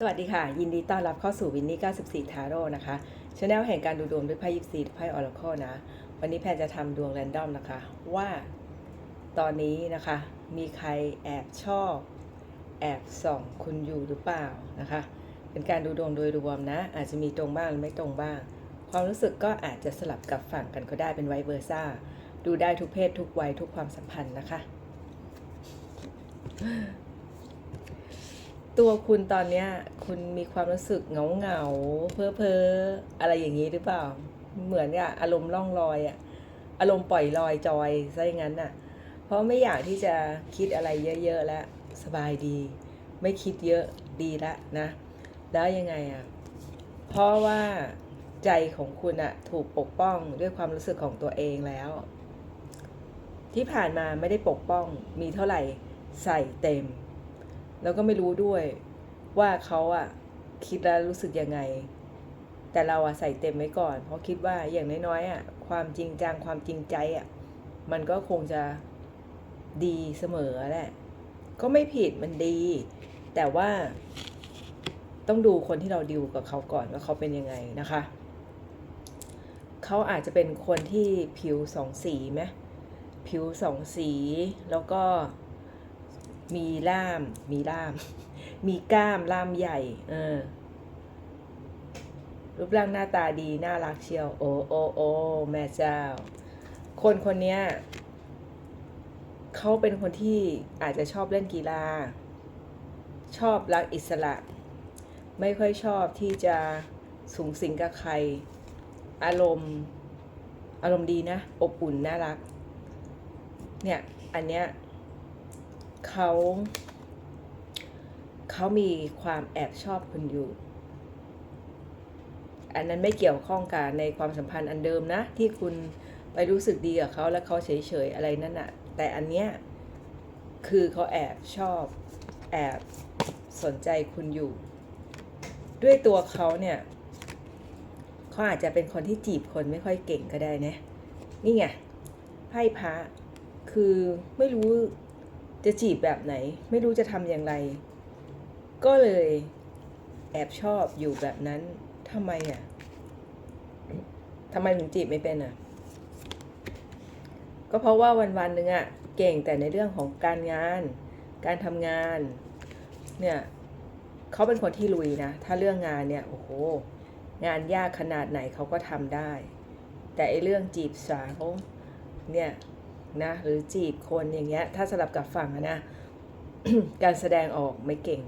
สวัสดีค่ะ ยินดีต้อนรับเข้าสู่วินนี่ 94 ทาโร่นะคะช anel แห่งการดูดวงด้วยไพ่ยิปซีไพ่ออร์เคิลนะ วันนี้แพนจะทำดวงแรนดอมนะคะ ว่าตอนนี้นะคะ มีใครแอบชอบ แอบส่องคุณอยู่หรือเปล่านะคะ เป็นการดูดวงโดยรวมนะ อาจจะมีตรงบ้างหรือไม่ตรงบ้าง ความรู้สึกก็อาจจะสลับกับฝั่งกันก็ได้เป็นไวเวอร์ซ่า ดูได้ทุกเพศทุกวัยทุกความสัมพันธ์นะคะ ตัวคุณตอนเนี้ย คุณมีความรู้สึกเหงาเหงาเพ้อเพ้ออะไรอย่างนี้หรือเปล่า เหมือนกับอารมณ์ล่องลอยอะอารมณ์ปล่อยลอยจอยซะอย่างนั้นน่ะ เพราะไม่อยากที่จะคิดอะไรเยอะ ๆ แล้ว สบายดี ไม่คิดเยอะดีละนะ แล้วยังไงอะเพราะว่าใจของคุณอะถูกปกป้องด้วยความรู้สึกของตัวเองแล้ว ที่ผ่านมาไม่ได้ปกป้องมีเท่าไหร่ใส่เต็ม แล้วก็ไม่รู้ด้วยว่าเขาอะคิดแล้วรู้สึกยังไง แต่เราอะใส่เต็มไว้ก่อน เพราะคิดว่าอย่างน้อยๆอะความจริงจังความจริงใจอะมันก็คงจะดีเสมอแหละก็ไม่ผิดมันดี แต่ว่า ต้องดูคนที่เราดิวกับเขาก่อนว่าเขาเป็นยังไงนะคะเขาอาจจะเป็นคนที่ผิวสองสีไหมผิวสองสีแล้วก็ มีล่าม มีล่าม มีกล้ามล่ามใหญ่ เออ รูปร่างหน้าตาดี น่ารักเชียว โอ้โอ้โอ้แม่เจ้า คนคนเนี้ยเขาเป็นคนที่อาจจะชอบเล่นกีฬา ชอบรักอิสระ ไม่ค่อยชอบที่จะสูงสิงกับใคร อารมณ์ อารมณ์ดีนะ อบอุ่น น่ารัก เนี่ย อันเนี้ย เขาเขามีความแอบชอบคุณอยู่ อันนั้นไม่เกี่ยวข้องกับในความสัมพันธ์อันเดิมนะ ที่คุณไปรู้สึกดีกับเขาแล้วเขาเฉยๆอะไรนั่นน่ะแต่อันเนี้ยคือเขาแอบชอบแอบสนใจคุณอยู่ ด้วยตัวเขาเนี่ยเขาอาจจะเป็นคนที่จีบคนไม่ค่อยเก่งก็ได้นะนี่ไงไพ่พระคือไม่รู้ จะจีบแบบไหน ไม่รู้จะทำอย่างไร ก็เลยแอบชอบอยู่แบบนั้นทำไมอะทำไมถึงจีบไม่เป็นอะ ก็เพราะว่าวันวันหนึ่งอะเก่งแต่ในเรื่องของการงาน การทำงาน เนี่ยเขาเป็นคนที่ลุยนะ ถ้าเรื่องงานเนี่ยโอ้โห งานยากขนาดไหนเขาก็ทำได้ แต่ไอเรื่องจีบสาวเนี่ย นะหรือจีบคนอย่างเงี้ยถ้าสลับกับฝั่งนะการแสดงออกไม่เก่ง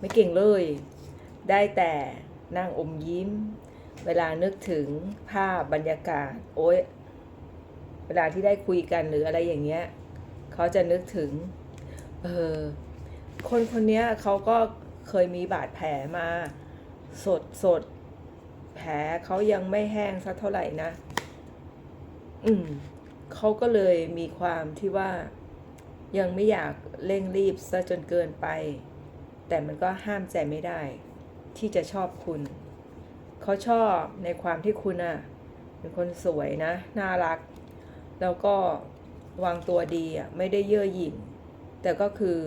ไม่เก่งเลย ได้แต่นั่งอมยิ้ม เวลานึกถึงภาพบรรยากาศ โอ๊ยเวลาที่ได้คุยกันหรืออะไรอย่างเงี้ยเขาจะนึกถึงเออคนคนเนี้ยเขาก็เคยมีบาดแผลมาสดสดแผลเขายังไม่แห้งสักเท่าไหร่นะ อืม เขาก็เลยมีความที่ว่ายังไม่อยากเร่งรีบซะจนเกินไป แต่มันก็ห้ามใจไม่ได้ ที่จะชอบคุณ เขาชอบในความที่คุณอะเป็นคนสวยนะ น่ารัก แล้วก็วางตัวดีอะไม่ได้เย่อหยิ่ง แต่ก็คือ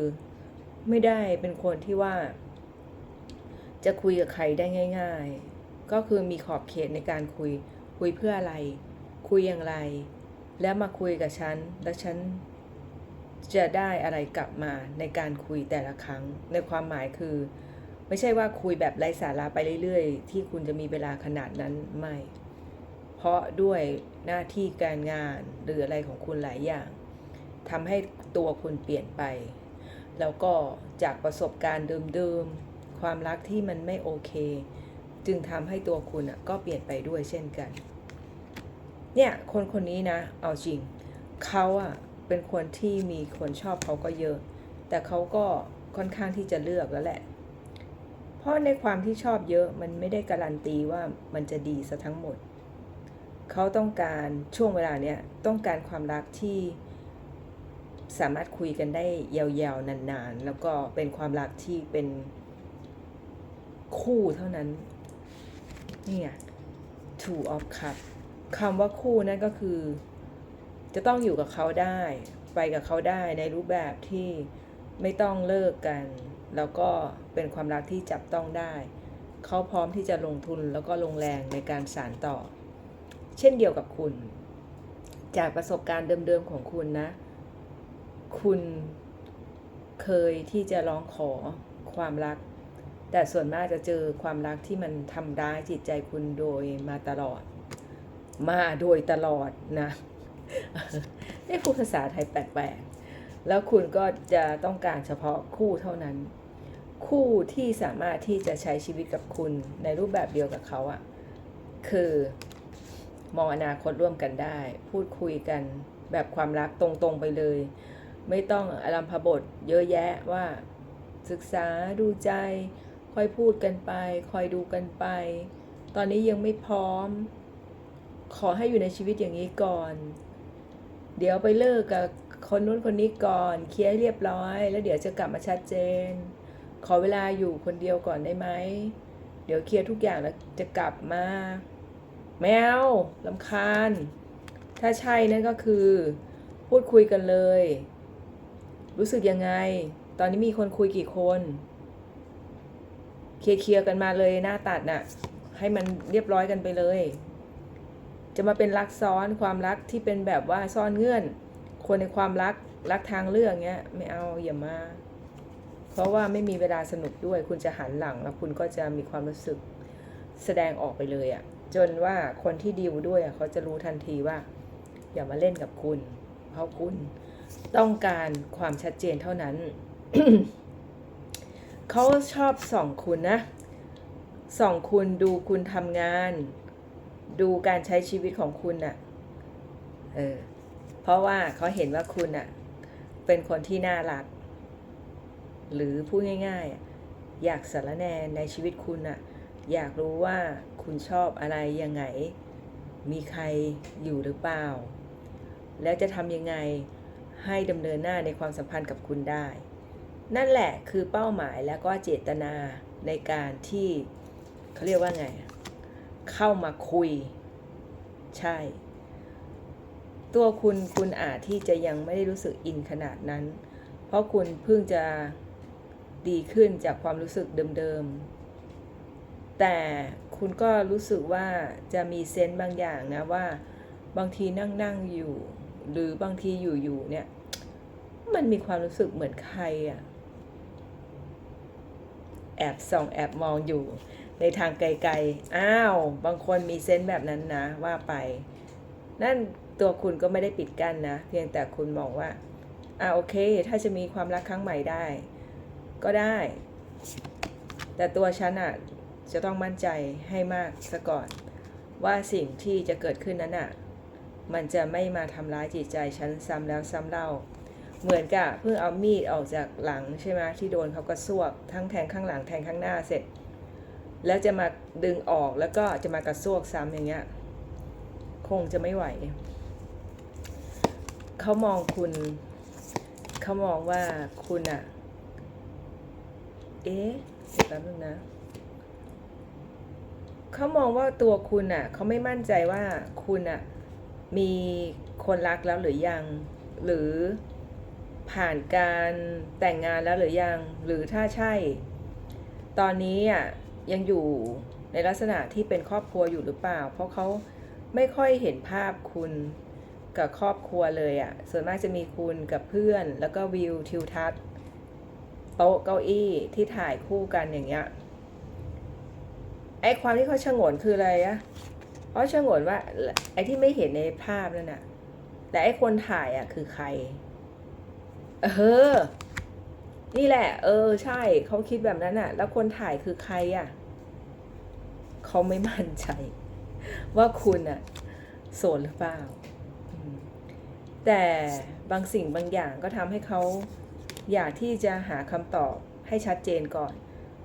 ไม่ได้เป็นคนที่ว่า จะคุยกับใครได้ง่าย ๆ ก็คือมีขอบเขตในการคุย คุยเพื่ออะไร คุยอย่างไร แล้วมาคุยกับฉัน แล้วฉันจะได้อะไรกลับมาในการคุยแต่ละครั้ง ในความหมายคือ ไม่ใช่ว่าคุยแบบไร้สาระไปเรื่อยๆ ที่คุณจะมีเวลาขนาดนั้นไม่ เพราะด้วยหน้าที่การงานหรืออะไรของคุณหลายอย่างทำให้ตัวคุณเปลี่ยนไป แล้วก็จากประสบการณ์เดิมๆ ความรักที่มันไม่โอเค จึงทำให้ตัวคุณอะก็เปลี่ยนไปด้วยเช่นกัน เนี่ยคนคนนี้นะ เอาจริงเขาอะเป็นคนที่มีคนชอบเขาก็เยอะ แต่เขาก็ค่อนข้างที่จะเลือกแล้วแหละ เพราะในความที่ชอบเยอะมันไม่ได้การันตีว่ามันจะดีซะทั้งหมด เขาต้องการช่วงเวลาเนี้ยต้องการความรักที่สามารถคุยกันได้ยาวๆนานๆ แล้วก็เป็นความรักที่เป็นคู่เท่านั้น นี่ไง two of cups คำว่าคู่นั่นก็คือ จะต้องอยู่กับเขาได้ ไปกับเขาได้ในรูปแบบที่ไม่ต้องเลิกกัน แล้วก็เป็นความรักที่จับต้องได้ เขาพร้อมที่จะลงทุนแล้วก็ลงแรงในการสานต่อ เช่นเดียวกับคุณ จากประสบการณ์เดิมๆของคุณนะ คุณเคยที่จะร้องขอความรัก แต่ส่วนมากจะเจอความรักที่มันทำร้ายจิตใจคุณโดยมาตลอด มาโดยตลอดนะได้พูดภาษาไทยแปลกๆแล้วคุณก็จะต้องการเฉพาะคู่เท่านั้น คู่ที่สามารถที่จะใช้ชีวิตกับคุณในรูปแบบเดียวกับเขาอะคือมองอนาคตร่วมกันได้ พูดคุยกันแบบความรักตรงๆไปเลย ไม่ต้องอารมพบทเยอะแยะว่าศึกษาดูใจ ค่อยพูดกันไปคอยดูกันไป ตอนนี้ยังไม่พร้อม ขอให้อยู่ในชีวิตอย่างนี้ก่อน เดี๋ยวไปเลิกกับคนนู้นคนนี้ก่อน เคลียร์ให้เรียบร้อย แล้วเดี๋ยวจะกลับมาชัดเจน ขอเวลาอยู่คนเดียวก่อนได้ไหม เดี๋ยวเคลียร์ทุกอย่างแล้วจะกลับมา แมวลำคาญ ถ้าใช่นั่นก็คือ พูดคุยกันเลย รู้สึกยังไง ตอนนี้มีคนคุยกี่คน เคลียร์ๆกันมาเลยหน้าตัดน่ะ ให้มันเรียบร้อยกันไปเลย จะมาเป็นรักซ้อนความรักที่เป็นแบบว่าซ่อนเงื่อน คนในความรักรักทางเลือกเงี้ยไม่เอาอย่ามา เพราะว่าไม่มีเวลาสนุกด้วย คุณจะหันหลังแล้วคุณก็จะมีความรู้สึกแสดงออกไปเลยอะ่ะจนว่าคนที่ดีลด้วยอะเขาจะรู้ทันทีว่า อย่ามาเล่นกับคุณ เพราะคุณต้องการความชัดเจนเท่านั้น เขาชอบส่องคุณนะส่องคุณดูคุณทำงาน ดูการใช้ชีวิตของคุณน่ะเออ เพราะว่าเขาเห็นว่าคุณน่ะเป็นคนที่น่ารัก หรือพูดง่ายๆ อยากสารแนในชีวิตคุณน่ะอยากรู้ว่าคุณชอบอะไรยังไง มีใครอยู่หรือเปล่า แล้วจะทำยังไงให้ดำเนินหน้าในความสัมพันธ์กับคุณได้ นั่นแหละคือเป้าหมายแล้วก็เจตนาในการที่เขาเรียกว่าไง เข้ามาคุย ใช่ ตัวคุณคุณอาจที่จะยังไม่ได้รู้สึกอินขนาดนั้น เพราะคุณเพิ่งจะดีขึ้นจากความรู้สึกเดิมๆ แต่คุณก็รู้สึกว่าจะมีเซนต์บางอย่างนะว่า บางทีนั่งนั่งๆอยู่ หรือบางทีอยู่ๆเนี่ยมันมีความรู้สึกเหมือนใครอะแอบส่องแอบมองอยู่ ในทางไกลๆ อ้าว บางคนมีเซนส์แบบนั้นนะว่าไป นั่นตัวคุณก็ไม่ได้ปิดกั้นนะ เพียงแต่คุณมองว่า อ่าโอเค ถ้าจะมีความรักครั้งใหม่ได้ ก็ได้ แต่ตัวฉันอะจะต้องมั่นใจให้มากซะก่อน ว่าสิ่งที่จะเกิดขึ้นนั้นอะมันจะไม่มาทำร้ายจิตใจฉันซ้ำแล้วซ้ำเล่า เหมือนกับเพิ่งเอามีดออกจากหลังใช่ไหมที่โดนเขากระซวกทั้งแทงข้างหลังแทงข้างหน้าเสร็จ แล้วจะมาดึงออกแล้วก็จะมากระซวกซ้ำอย่างเงี้ย คงจะไม่ไหว เขามองคุณ เขามองว่าคุณอะเอ๊ะเดี๋ยวแป๊บนึงนะ เขามองว่าตัวคุณอะเขาไม่มั่นใจว่าคุณอะมีคนรักแล้วหรือยัง หรือผ่านการแต่งงานแล้วหรือยัง หรือถ้าใช่ ตอนนี้อะ ยังอยู่ในลักษณะที่เป็นครอบครัวอยู่หรือเปล่า เพราะเขาไม่ค่อยเห็นภาพคุณกับครอบครัวเลยอะ ส่วนมากจะมีคุณกับเพื่อน แล้วก็วิวทิวทัศน์โต๊ะเก้าอี้ที่ถ่ายคู่กันอย่างเงี้ย ไอ้ความที่เขาชงนคืออะไรอะเพราะชงนว่าไอ้ที่ไม่เห็นในภาพนั่นน่ะ แต่ไอ้คนถ่ายอะคือใคร เออ นี่แหละ เออ ใช่เขาคิดแบบนั้นอะแล้วคนถ่ายคือใครอะเขาไม่มั่นใจ ว่าคุณอะโสดหรือเปล่า แต่บางสิ่งบางอย่างก็ทำให้เขาอยากที่จะหาคำตอบให้ชัดเจนก่อน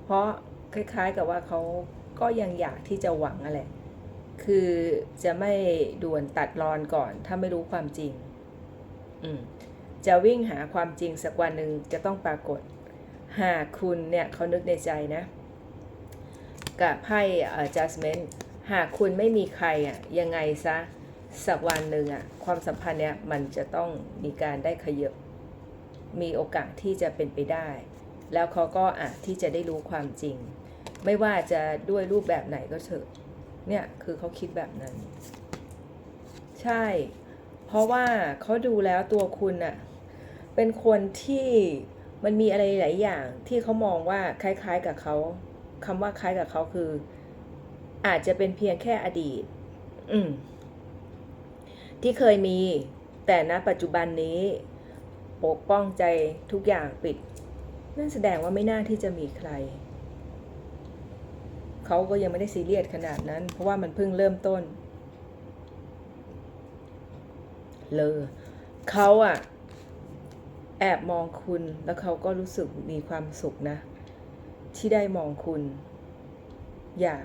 เพราะคล้ายๆกับว่าเขาก็ยังอยากที่จะหวังอะไร คือจะไม่ด่วนตัดรอนก่อน ถ้าไม่รู้ความจริง อืม จะวิ่งหาความจริงสักวันหนึ่งจะต้องปรากฏ หากคุณเนี่ยเขานึกในใจนะ กับไพ่เอ่อ judgment หากคุณไม่มีใครอะยังไงซะสักวันหนึ่งอะความสัมพันธ์เนี่ยมันจะต้องมีการได้ขยบมีโอกาสที่จะเป็นไปได้ แล้วเขาก็อาจที่จะได้รู้ความจริง ไม่ว่าจะด้วยรูปแบบไหนก็เถอะเนี่ยคือเขาคิดแบบนั้น ใช่ เพราะว่าเขาดูแล้วตัวคุณอะ เป็นคนที่มันมีอะไรหลายอย่างที่เขามองว่าคล้าย ๆกับเขาคำว่าคล้ายกับเขาคือ อาจจะเป็นเพียงแค่อดีต อืม ที่เคยมี แต่ณปัจจุบันนี้ ปกป้องใจทุกอย่างปิด นั่นแสดงว่าไม่น่าที่จะมีใคร เขาก็ยังไม่ได้ซีเรียสขนาดนั้น เพราะว่ามันเพิ่งเริ่มต้น เลยเขาอะ แอบมองคุณแล้วเขาก็รู้สึกมีความสุขนะ ที่ได้มองคุณ อยาก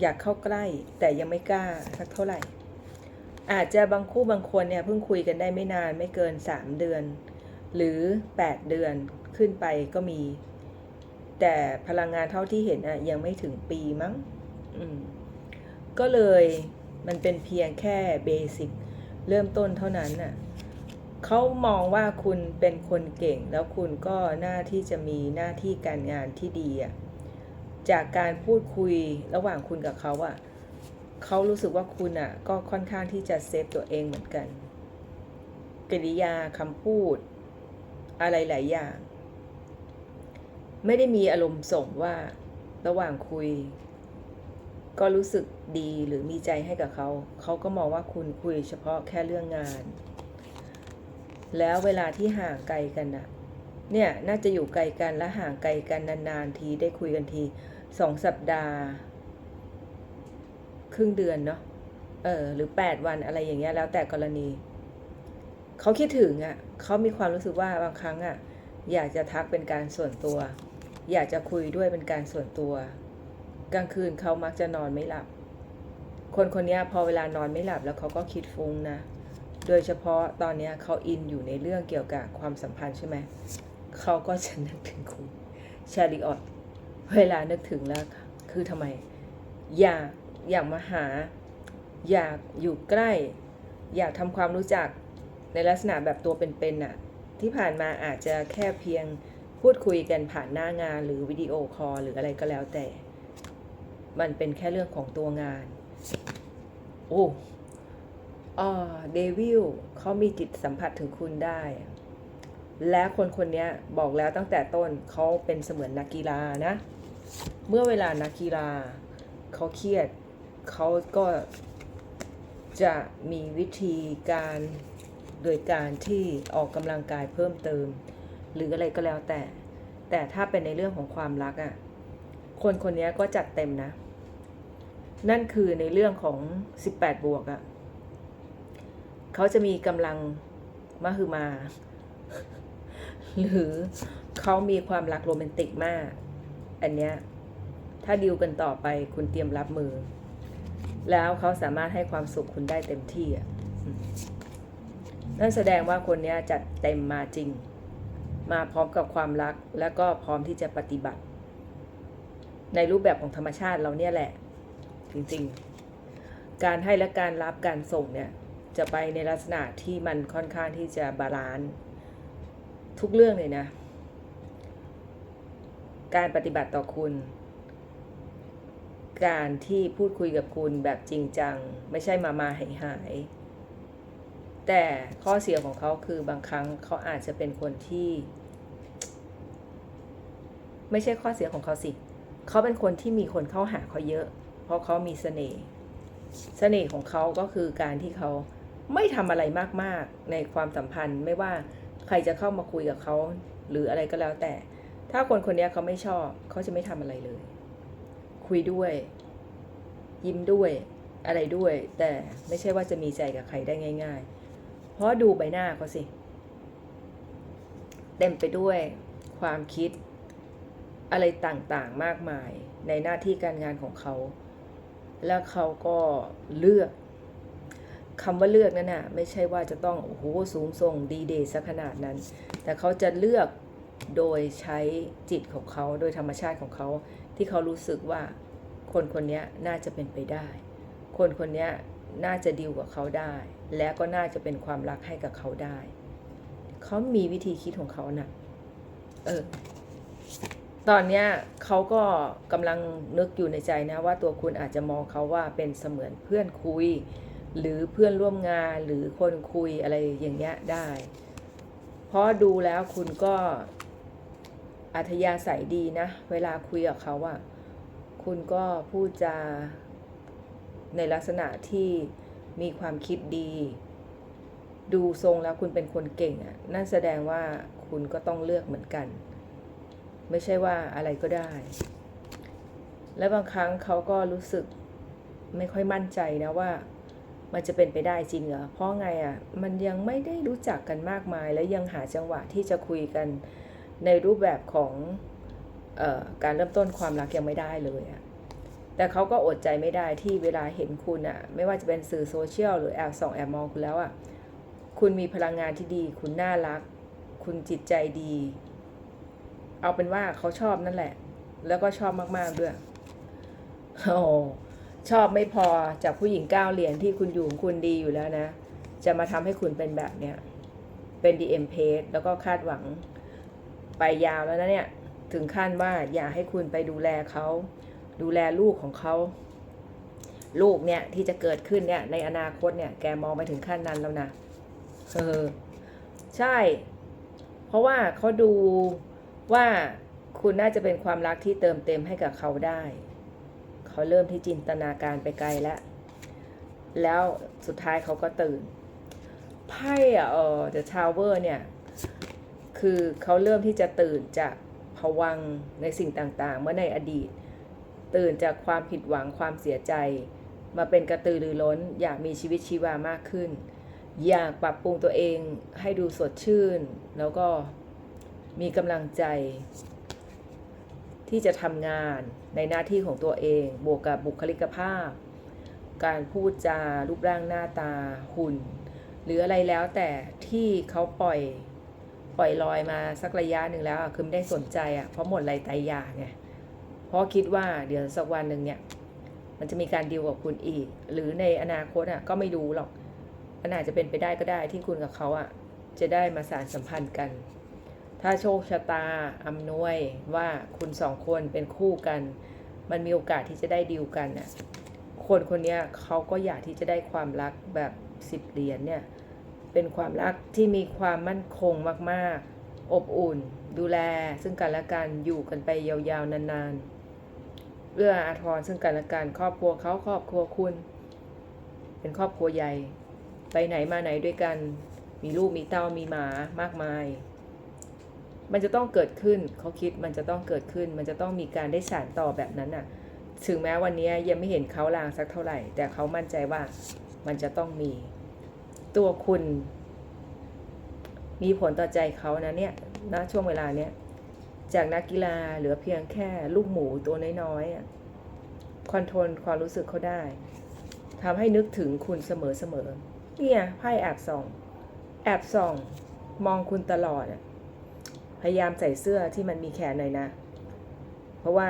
อยากเข้าใกล้ แต่ยังไม่กล้าสักเท่าไหร่ อาจจะบางคู่บางคนเนี่ยเพิ่งคุยกันได้ไม่นานไม่เกิน 3 เดือน หรือ 8 เดือนขึ้นไปก็มี แต่พลังงานเท่าที่เห็นอะยังไม่ถึงปีมั้งก็เลยมันเป็นเพียงแค่เบสิกเริ่มต้นเท่านั้นน่ะ เขามองว่าคุณเป็นคนเก่ง แล้วคุณก็น่าที่จะมีหน้าที่การงานที่ดีอะจากการพูดคุยระหว่างคุณกับเขาอะเขารู้สึกว่าคุณอะก็ค่อนข้างที่จะเซฟตัวเองเหมือนกันกริยาคำพูด อะไรหลายอย่าง ไม่ได้มีอารมณ์ส่งว่าระหว่างคุย ก็รู้สึกดีหรือมีใจให้กับเขา เขาก็มองว่าคุณคุยเฉพาะแค่เรื่องงาน แล้วเวลาที่ห่างไกลกันน่ะเนี่ยน่าจะอยู่ไกลกันและห่างไกลกันนานๆทีได้คุยกันทีสองสัปดาห์ ครึ่งเดือนเนาะเออหรือแปดวันอะไรอย่างเงี้ยแล้วแต่กรณีเขาคิดถึงอะ่ะเขามีความรู้สึกว่าบางครั้งอะ่ะ อยากจะทักเป็นการส่วนตัว อยากจะคุยด้วยเป็นการส่วนตัว กลางคืนเขามักจะนอนไม่หลับ คนคนนี้พอเวลานอนไม่หลับแล้วเขาก็คิดฟุ้งนะ โดยเฉพาะตอนนี้เขาอินอยู่ในเรื่องเกี่ยวกับความสัมพันธ์ใช่ไหม เขาก็จะนึกถึงคุณชาลิออตเวลานึกถึงแล้ว คือทำไม อยากอยากมาหา อยากอยู่ใกล้ อยากทำความรู้จักในลักษณะแบบตัวเป็นๆน่ะ ที่ผ่านมาอาจจะแค่เพียงพูดคุยกันผ่านหน้างานหรือวิดีโอคอลหรืออะไรก็แล้วแต่ มันเป็นแค่เรื่องของตัวงาน โอ้ อ่าเดวิลเขามีจิตสัมผัสถึงคุณได้ และคนคนนี้บอกแล้วตั้งแต่ต้นเขาเป็นเสมือนนักกีฬานะ เมื่อเวลานักกีฬาเขาเครียดเขาก็จะมีวิธีการโดยการที่ออกกำลังกายเพิ่มเติม หรืออะไรก็แล้วแต่ แต่ถ้าเป็นในเรื่องของความรักอะ่ะคนคนนี้ก็จัดเต็มนะ นั่นคือในเรื่องของ 18 บวกอะ่ะ เขาจะมีกำลังมหึมา หรือเขามีความรักโรแมนติกมาก อันเนี้ยถ้าดิวกันต่อไปคุณเตรียมรับมือ แล้วเขาสามารถให้ความสุขคุณได้เต็มที่อะนั่นแสดงว่าคนเนี้ยจัดเต็มมาจริง มาพร้อมกับความรัก แล้วก็พร้อมที่จะปฏิบัติ ในรูปแบบของธรรมชาติเราเนี่ยแหละ จริงๆ การให้และการรับการส่งเนี่ย จะไปในลักษณะที่มันค่อนข้างที่จะบาลานซ์ทุกเรื่องเลยนะ การปฏิบัติต่อคุณ การที่พูดคุยกับคุณแบบจริงจัง ไม่ใช่มามาหายหายแต่ข้อเสียของเขาคือบางครั้งเขาอาจจะเป็นคนที่ ไม่ใช่ข้อเสียของเขาสิเขาเป็นคนที่มีคนเข้าหาเขาเยอะ เพราะเขามีเสน่ห์เสน่ห์ของเขาก็คือการที่เขา ไม่ทำอะไรมากๆในความสัมพันธ์ไม่ว่าใครจะเข้ามาคุยกับเขาหรืออะไรก็แล้วแต่ ถ้าคนคนนี้เขาไม่ชอบเขาจะไม่ทำอะไรเลย คุยด้วย ยิ้มด้วยอะไรด้วย แต่ไม่ใช่ว่าจะมีใจกับใครได้ง่าย ๆ เพราะดูใบหน้าเขาสิเต็มไปด้วยความคิดอะไรต่างๆมากมายในหน้าที่การงานของเขา แล้วเขาก็เลือก คำว่าเลือกนั่นน่ะไม่ใช่ว่าจะต้องโอ้โหสูงส่งดีเดย์ซะขนาดนั้น แต่เขาจะเลือกโดยใช้จิตของเขาโดยธรรมชาติของเขาที่เขารู้สึกว่าคนคนนี้น่าจะเป็นไปได้ คนคนนี้น่าจะดีลกับเขาได้ และก็น่าจะเป็นความรักให้กับเขาได้ เขามีวิธีคิดของเขานะ่ะเออตอนนี้เขาก็กำลังนึกอยู่ในใจนะว่าตัวคุณอาจจะมองเขาว่าเป็นเสมือนเพื่อนคุย หรือเพื่อนร่วมงานหรือคนคุยอะไรอย่างเงี้ยได้ เพราะดูแล้วคุณก็อัธยาศัยดีนะ เวลาคุยกับเขาอะคุณก็พูดจาในลักษณะที่มีความคิดดี ดูทรงแล้วคุณเป็นคนเก่งอะนั่นแสดงว่าคุณก็ต้องเลือกเหมือนกัน ไม่ใช่ว่าอะไรก็ได้ และบางครั้งเขาก็รู้สึกไม่ค่อยมั่นใจนะว่า มันจะเป็นไปได้จริงเหรอ เพราะไงอะ่ะ มันยังไม่ได้รู้จักกันมากมาย และยังหาจังหวะที่จะคุยกันในรูปแบบของออการเริ่มต้นความรักยังไม่ได้เลยอะ่ะ แต่เขาก็อดใจไม่ได้ที่เวลาเห็นคุณอะ่ะ ไม่ว่าจะเป็นสื่อโซเชียลหรือแอบส่องแอบมองคุณแล้วอะ่ะ คุณมีพลังงานที่ดี คุณน่ารัก คุณจิตใจดี เอาเป็นว่าเขาชอบนั่นแหละ แล้วก็ชอบมากๆด้วย โอ้ ชอบไม่พอจากผู้หญิงเก้าเหรียญที่คุณอยู่คุณดีอยู่แล้วนะ จะมาทำให้คุณเป็นแบบเนี้ยเป็น DM page แล้วก็คาดหวังไปยาวแล้วนะเนี่ย ถึงขั้นว่าอยากให้คุณไปดูแลเขา ดูแลลูกของเขา ลูกเนี่ยที่จะเกิดขึ้นเนี่ยในอนาคตเนี่ย แกมองไปถึงขั้นนั้นแล้วนะเออใช่ เพราะว่าเขาดูว่าคุณน่าจะเป็นความรักที่เติมเต็มให้กับเขาได้ เขาเริ่มที่จินตนาการไปไกลแล้ว แล้วสุดท้ายเขาก็ตื่น ไพ่อะเออ The Tower เนี่ย คือเขาเริ่มที่จะตื่นจากภวังในสิ่งต่างๆ เมื่อในอดีต ตื่นจากความผิดหวังความเสียใจ มาเป็นกระตือรือร้น อยากมีชีวิตชีวามากขึ้น อยากปรับปรุงตัวเองให้ดูสดชื่น แล้วก็มีกำลังใจ ที่จะทำงานในหน้าที่ของตัวเอง บวกกับบุคลิกภาพ การพูดจารูปร่างหน้าตาหุ่น หรืออะไรแล้วแต่ที่เขาปล่อยปล่อยลอยมาสักระยะหนึ่งแล้วคือไม่ได้สนใจอะเพราะหมดไรตายอยากไงเพราะคิดว่าเดี๋ยวสักวันหนึ่งเนี่ยมันจะมีการดีลกับคุณอีก หรือในอนาคตอะก็ไม่รู้หรอกมันอาจจะเป็นไปได้ก็ได้ที่คุณกับเขาอะจะได้มาสานสัมพันธ์กัน ถ้าโชคชะตาอำนวยว่าคุณสองคนเป็นคู่กัน มันมีโอกาสที่จะได้ดีลกันน่ะคนคนนี้เขาก็อยากที่จะได้ความรักแบบสิบเหรียญเนี่ย เป็นความรักที่มีความมั่นคงมาก ๆ อบอุ่น ดูแล ซึ่งกันและกันอยู่กันไปยาวๆนานๆเอื้ออาทรซึ่งกันและกันครอบครัวเขาครอบครัวคุณ เป็นครอบครัวใหญ่ ไปไหนมาไหนด้วยกัน มีลูกมีเต้ามีหมามากมาย มันจะต้องเกิดขึ้นเขาคิดมันจะต้องเกิดขึ้น มันจะต้องมีการได้สานต่อแบบนั้นน่ะ ถึงแม้วันนี้ยังไม่เห็นเขาลางสักเท่าไหร่ แต่เขามั่นใจว่ามันจะต้องมี ตัวคุณ มีผลต่อใจเขานะเนี่ยณช่วงเวลาเนี้ยจากนักกีฬาเหลือเพียงแค่ลูกหมูตัวน้อยๆคอนโทรลความรู้สึกเขาได้ทำให้นึกถึงคุณเสมอๆเนี่ยไพ่แอบส่อง แอบส่อง มองคุณตลอดอะ พยายามใส่เสื้อที่มันมีแขนหน่อยนะ เพราะว่า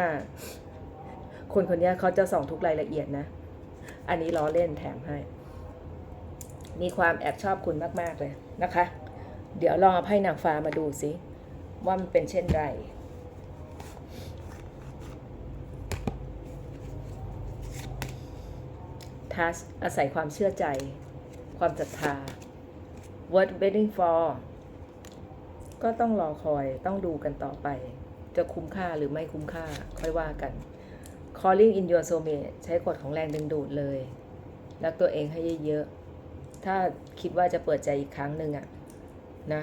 คนคนนี้เขาจะส่องทุกรายละเอียดนะ อันนี้ล้อเล่นแถมให้ มีความแอบชอบคุณมาก ๆ เลยนะคะ เดี๋ยวลองเอาไพ่นางฟ้ามาดูสิว่ามันเป็นเช่นไรทัสอาศัยความเชื่อใจ ความศรัทธา What waiting for ก็ต้องรอคอยต้องดูกันต่อไป จะคุ้มค่าหรือไม่คุ้มค่าค่อยว่ากัน Calling in your soulmate ใช้กฎของแรงดึงดูดเลย รักตัวเองให้เยอะๆ ถ้าคิดว่าจะเปิดใจอีกครั้งหนึ่งอะนะ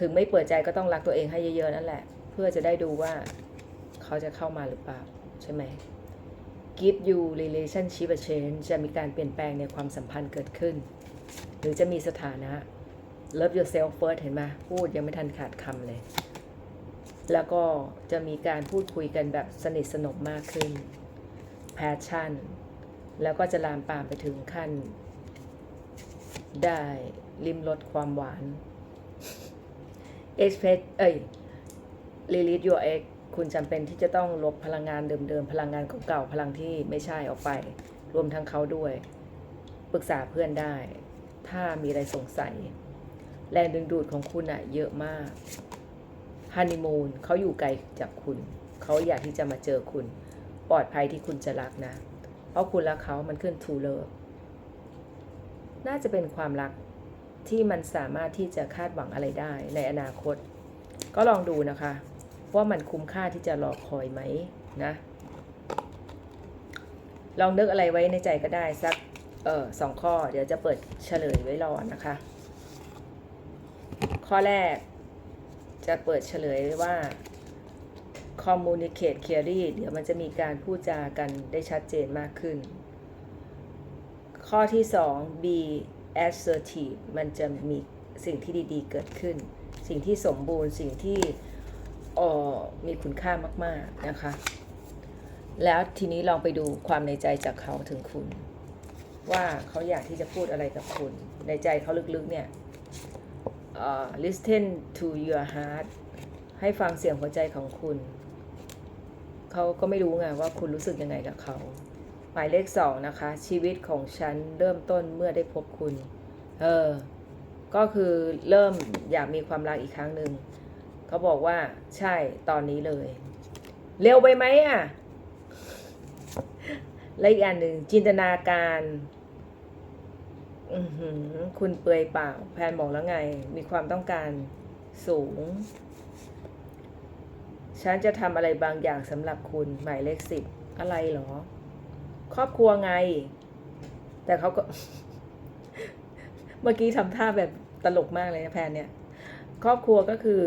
ถึงไม่เปิดใจก็ต้องรักตัวเองให้เยอะๆ นั่นแหละ เพื่อจะได้ดูว่าเขาจะเข้ามาหรือเปล่า ใช่ไหม Give you relationship a change จะมีการเปลี่ยนแปลงในความสัมพันธ์เกิดขึ้น หรือจะมีสถานะ Love yourself first เห็นไหมพูดยังไม่ทันขาดคำเลย แล้วก็จะมีการพูดคุยกันแบบสนิทสนมมากขึ้น passion แล้วก็จะลามปามไปถึงขั้น ได้ริมรสความหวาน express เอ้ย release your ex คุณจำเป็นที่จะต้องลบพลังงานเดิมๆ พลังงานเก่าๆ พลังที่ไม่ใช่ออกไป รวมทั้งเขาด้วย ปรึกษาเพื่อนได้ ถ้ามีอะไรสงสัย แรงดึงดูดของคุณอะเยอะมากฮันนีมูนเขาอยู่ไกลจากคุณ เขาอยากที่จะมาเจอคุณ ปลอดภัยที่คุณจะรักนะ เพราะคุณและเขามันขึ้นทูเลอร์น่าจะเป็นความรักที่มันสามารถที่จะคาดหวังอะไรได้ในอนาคต ก็ลองดูนะคะ ว่ามันคุ้มค่าที่จะรอคอยไหมนะ ลองนึกอะไรไว้ในใจก็ได้สักเออสองข้อ เดี๋ยวจะเปิดเฉลยไว้รอนะคะ ข้อแรก จะเปิดเฉลยว่า communicate clearly เดี๋ยวมันจะมีการพูดจากันได้ชัดเจนมากขึ้น ข้อที่สอง be assertive มันจะมีสิ่งที่ดีๆ เกิดขึ้น สิ่งที่สมบูรณ์สิ่งที่ออมีคุณค่ามาก ๆ นะคะ แล้วทีนี้ลองไปดูความในใจจากเขาถึงคุณ ว่าเขาอยากที่จะพูดอะไรกับคุณ ในใจเขาลึก ๆ เนี่ย เอ่อ listen to your heart ให้ฟังเสียงหัวใจของคุณ เขาก็ไม่รู้ไงว่าคุณรู้สึกยังไงกับเขา หมายเลขสองนะคะ ชีวิตของฉันเริ่มต้นเมื่อได้พบคุณ เออ ก็คือเริ่มอยากมีความรักอีกครั้งหนึ่ง เขาบอกว่าใช่ตอนนี้เลย เร็วไปไหมอะ และอีกอันหนึ่งจินตนาการ คุณเปลือยเปล่า แพนบอกแล้วไง มีความต้องการสูง ฉันจะทำอะไรบางอย่างสำหรับคุณ หมายเลขสิบ อะไรเหรอ ครอบครัวไง แต่เขาก็ เมื่อกี้ทำท่าแบบตลกมากเลยนะแพนเนี่ย ครอบครัวก็คือ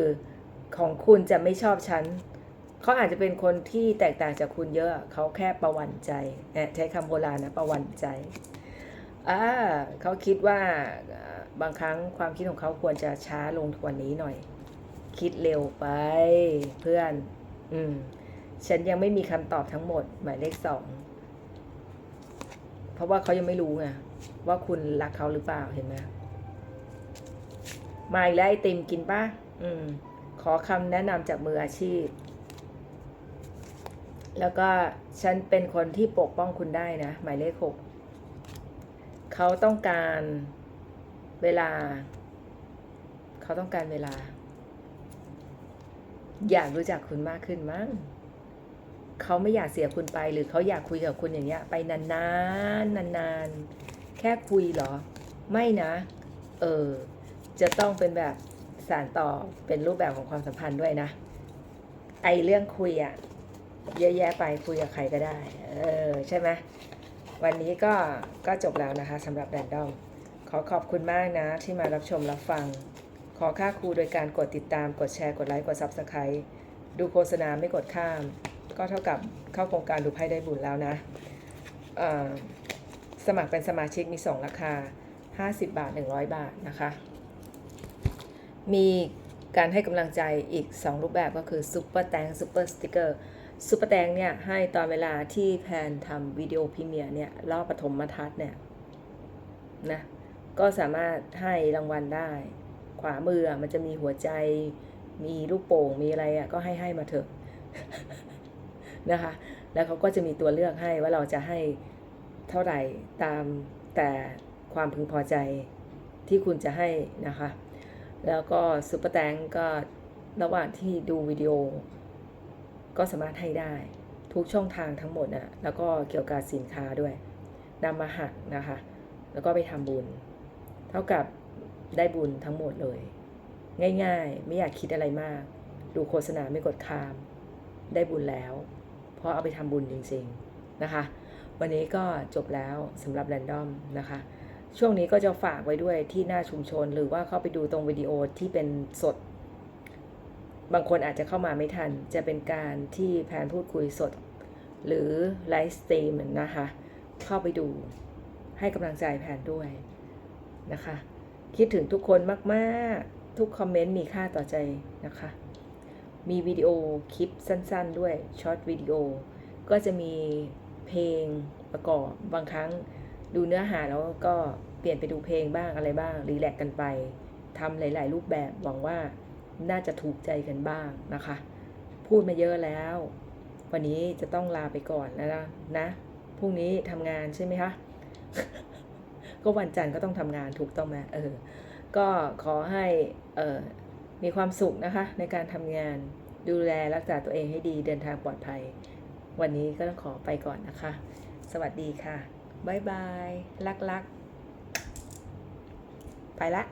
ของคุณจะไม่ชอบฉันเขาอาจจะเป็นคนที่แตกต่างจากคุณเยอะ เขาแค่ประวันใจเอ่อใช้คำโบราณนะประวันใจ อ่าเขาคิดว่าบางครั้งความคิดของเขาควรจะช้าลงกว่านี้หน่อย คิดเร็วไปเพื่อน อืม ฉันยังไม่มีคำตอบทั้งหมด หมายเลขสอง เพราะว่าเขายังไม่รู้ไงว่าคุณรักเขาหรือเปล่าเห็นไหมมาอีกแล้วไอติมกินป่ะ อืม ขอคำแนะนำจากมืออาชีพ แล้วก็ฉันเป็นคนที่ปกป้องคุณได้นะ หมายเลขหก เขาต้องการเวลา เขาต้องการเวลา อยากรู้จักคุณมากขึ้นมั้งเขาไม่อยากเสียคุณไปหรือเขาอยากคุยกับคุณอย่างเงี้ย ไปนานๆนานๆ แค่คุยเหรอ ไม่นะ เออ จะต้องเป็นแบบสารต่อเป็นรูปแบบของความสัมพันธ์ด้วยนะ ไอเรื่องคุยอะเยอะแยะไปคุยกับใครก็ได้ เออ ใช่ไหม วันนี้ก็ก็จบแล้วนะคะสำหรับแรนดอม ขอขอบคุณมากนะที่มารับชมรับฟัง ขอค่าครูโดยการกดติดตาม กดแชร์ กดไลค์ กด Subscribe ดูโฆษณาไม่กดข้าม ก็เท่ากับเข้าโครงการดูไพ่ได้บุญแล้วนะ สมัครเป็นสมาชิกมี 2 ราคา 50 บาท 100 บาทนะคะ มีการให้กำลังใจอีก 2 รูปแบบก็คือซุปเปอร์แตง ซุปเปอร์แตงเนี่ยให้ตอนเวลาที่แพนทำวิดีโอพรีเมียร์เนี่ยรอบปฐมทัศน์เนี่ยนะก็สามารถให้รางวัลได้ ขวามือมันจะมีหัวใจ มีลูกโป่งมีอะไรอะก็ให้ให้มาเถอะนะคะ แล้วเขาก็จะมีตัวเลือกให้ว่าเราจะให้เท่าไหร่ตามแต่ความพึงพอใจที่คุณจะให้นะคะ แล้วก็ซุปเปอร์แตงก็ระหว่างที่ดูวิดีโอ ก็สามารถให้ได้ทุกช่องทางทั้งหมดนะแล้วก็เกี่ยวกับสินค้าด้วยนำมาหักนะคะ แล้วก็ไปทำบุญ เท่ากับได้บุญทั้งหมดเลย ง่ายๆ ไม่อยากคิดอะไรมาก ดูโฆษณาไม่กดข้าม ได้บุญแล้ว เพราะเอาไปทำบุญจริงๆนะคะ วันนี้ก็จบแล้วสำหรับแรนดอมนะคะ ช่วงนี้ก็จะฝากไว้ด้วยที่หน้าชุมชนหรือว่าเข้าไปดูตรงวิดีโอที่เป็นสด บางคนอาจจะเข้ามาไม่ทัน จะเป็นการที่แพนพูดคุยสด หรือไลฟ์สตรีมนะคะ เข้าไปดูให้กำลังใจแพนด้วยนะคะ คิดถึงทุกคนมากๆ ทุกคอมเมนต์มีค่าต่อใจนะคะ มีวิดีโอคลิปสั้นๆ ด้วยช็อตวิดีโอ ก็จะมีเพลงประกอบบางครั้งดูเนื้อหาแล้วก็เปลี่ยนไปดูเพลงบ้างอะไรบ้าง รีแลกซ์กันไปทำหลาย ๆ รูปแบบหวังว่า น่าจะถูกใจกันบ้างนะคะ พูดมาเยอะแล้ว วันนี้จะต้องลาไปก่อนแล้วนะนะพรุ่งนี้ทำงานใช่ไหมคะก็วันจันทร์ก็ต้องทำงานถูกต้องไหมเออ ก็ขอให้เออมีความสุขนะคะ ในการทำงานดูแลรักษาตัวเองให้ดีเดินทางปลอดภัย วันนี้ก็ต้องขอไปก่อนนะคะ สวัสดีค่ะ บ๊ายบาย รักๆ ไปละ